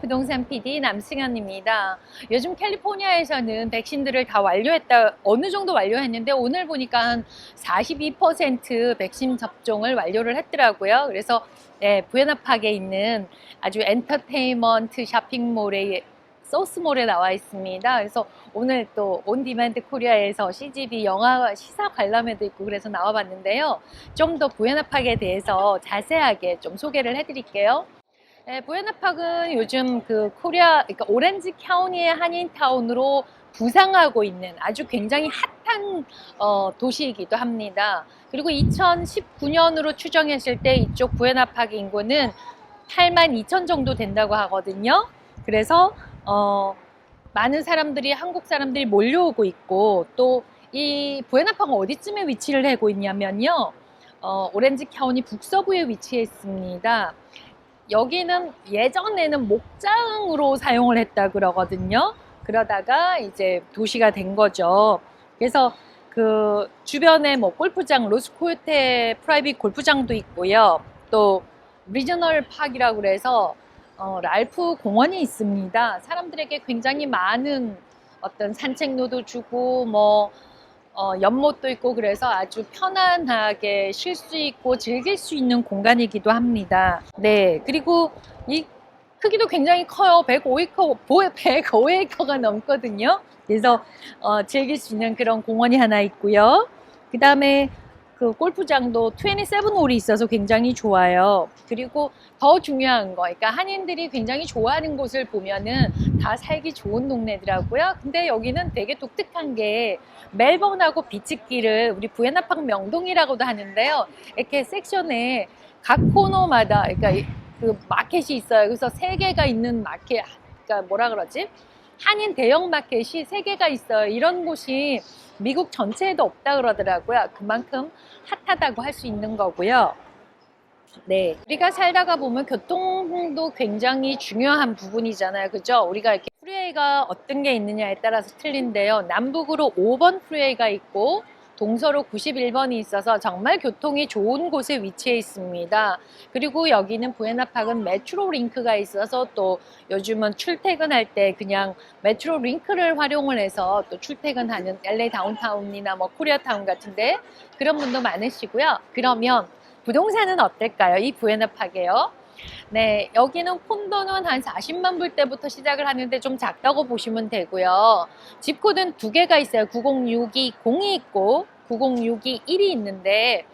부동산 PD 남승현입니다. 요즘 캘리포니아에서는 백신들을 다 완료했다, 어느 정도 완료했는데 오늘 보니까 한 42% 백신 접종을 완료를 했더라고요. 그래서 네, 부에나팍에 있는 아주 엔터테인먼트 쇼핑몰에 소스몰에 나와 있습니다. 그래서 오늘 또 온디맨드 코리아에서 CGV 영화 시사 관람회도 있고 그래서 나와 봤는데요. 좀 더 부에나팍에 대해서 자세하게 좀 소개를 해드릴게요. 네, 부에나팍은 요즘 그 코리아, 그러니까 오렌지 카운티의 한인타운으로 부상하고 있는 아주 굉장히 핫한 어, 도시이기도 합니다. 그리고 2019년으로 추정했을 때 이쪽 부에나팍 인구는 8만 2천 정도 된다고 하거든요. 그래서 어, 많은 사람들이 한국 사람들이 몰려오고 있고 또 이 부에나팍은 어디쯤에 위치를 하고 있냐면요. 어, 오렌지 카운티 북서부에 위치해 있습니다. 여기는 예전에는 목장으로 사용을 했다 그러거든요. 그러다가 이제 도시가 된 거죠. 그래서 그 주변에 뭐 골프장, 로스코요테 프라이빗 골프장도 있고요. 또 리저널 파크라고 그래서 어, 랄프 공원이 있습니다. 사람들에게 굉장히 많은 어떤 산책로도 주고 뭐 어, 연못도 있고 그래서 아주 편안하게 쉴 수 있고 즐길 수 있는 공간이기도 합니다. 네, 그리고 이 크기도 굉장히 커요. 105에이커, 105에이커가 넘거든요. 그래서 어, 즐길 수 있는 그런 공원이 하나 있고요. 그 다음에 그 골프장도 27홀이 있어서 굉장히 좋아요. 그리고 더 중요한 거, 그러니까 한인들이 굉장히 좋아하는 곳을 보면은 다 살기 좋은 동네더라고요. 근데 여기는 되게 독특한 게 멜번하고 비치길을 우리 부에나팍 명동이라고도 하는데요. 이렇게 섹션에 각 코너마다, 그러니까 이- 그 마켓이 있어요. 그래서 세 개가 있는 마켓, 그러니까 뭐라 그러지? 한인 대형 마켓이 세 개가 있어요. 이런 곳이 미국 전체에도 없다 그러더라고요. 그만큼 핫하다고 할 수 있는 거고요. 네. 우리가 살다가 보면 교통도 굉장히 중요한 부분이잖아요. 그죠? 우리가 이렇게 프리웨이가 어떤 게 있느냐에 따라서 틀린데요. 남북으로 5번 프리웨이가 있고 동서로 91번이 있어서 정말 교통이 좋은 곳에 위치해 있습니다. 그리고 여기는 부에나팍은 메트로 링크가 있어서 또 요즘은 출퇴근할 때 그냥 메트로 링크를 활용을 해서 또 출퇴근하는 LA 다운타운이나 뭐 코리아타운 같은데 그런 분도 많으시고요. 그러면 부동산은 어떨까요? 이 부에나팍에요. 네, 여기는 콘도는 한 40만 불대부터 시작을 하는데 좀 작다고 보시면 되고요. 집코드는 두 개가 있어요. 90620이 있고 90621이 있는데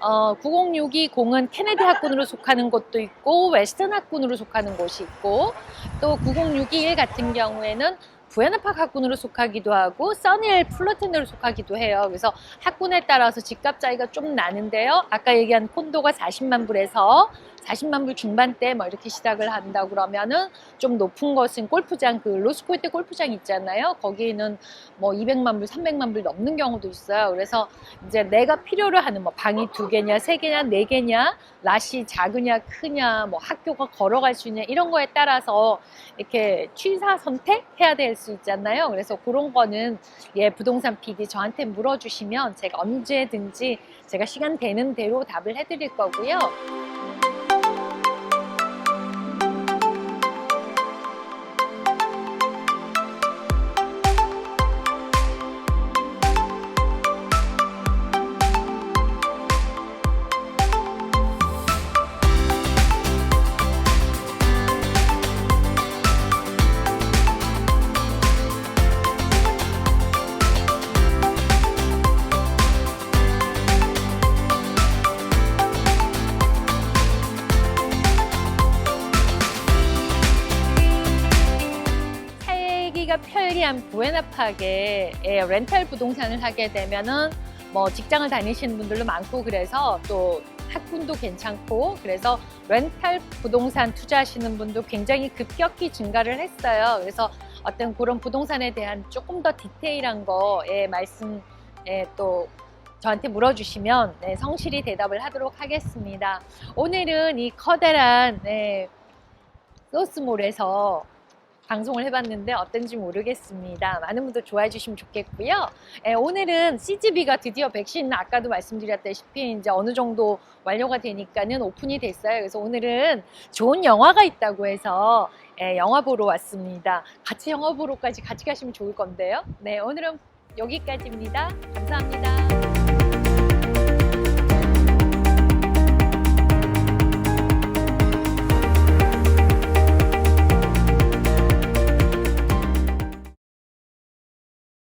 어, 90620은 케네디 학군으로 속하는 곳도 있고 웨스턴 학군으로 속하는 곳이 있고 또 90621 같은 경우에는 부에나팍 학군으로 속하기도 하고 써니엘 플러튼으로 속하기도 해요. 그래서 학군에 따라서 집값 차이가 좀 나는데요. 아까 얘기한 콘도가 40만 불에서 40만 불 중반대 뭐 이렇게 시작을 한다 그러면은 좀 높은 것은 골프장 그 로스코이트 골프장 있잖아요. 거기는 뭐 200만 불, 300만 불 넘는 경우도 있어요. 그래서 이제 내가 필요로 하는 뭐 방이 두 개냐, 세 개냐, 네 개냐, 낯이 작으냐, 크냐, 뭐 학교가 걸어갈 수 있냐 이런 거에 따라서 이렇게 취사 선택해야 될 수 있잖아요. 그래서 그런 거는 예 부동산 PD 저한테 물어주시면 제가 언제든지 제가 시간 되는 대로 답을 해드릴 거고요. 살기가 편리한 부에나팍에 예, 렌탈 부동산을 하게 되면은 뭐 직장을 다니시는 분들도 많고 그래서 또 학군도 괜찮고 그래서 렌탈 부동산 투자하시는 분도 굉장히 급격히 증가를 했어요. 그래서 어떤 그런 부동산에 대한 조금 더 디테일한 거에 말씀 예, 또 저한테 물어주시면 네, 성실히 대답을 하도록 하겠습니다. 오늘은 이 커다란 네, 소스몰에서 방송을 해봤는데 어떤지 모르겠습니다. 많은 분들 좋아해 주시면 좋겠고요. 예, 오늘은 CGV가 드디어 백신 아까도 말씀드렸다시피 이제 어느 정도 완료가 되니까는 오픈이 됐어요. 그래서 오늘은 좋은 영화가 있다고 해서 예, 영화 보러 왔습니다. 같이 영화 보러까지 같이 가시면 좋을 건데요. 네, 오늘은 여기까지입니다. 감사합니다.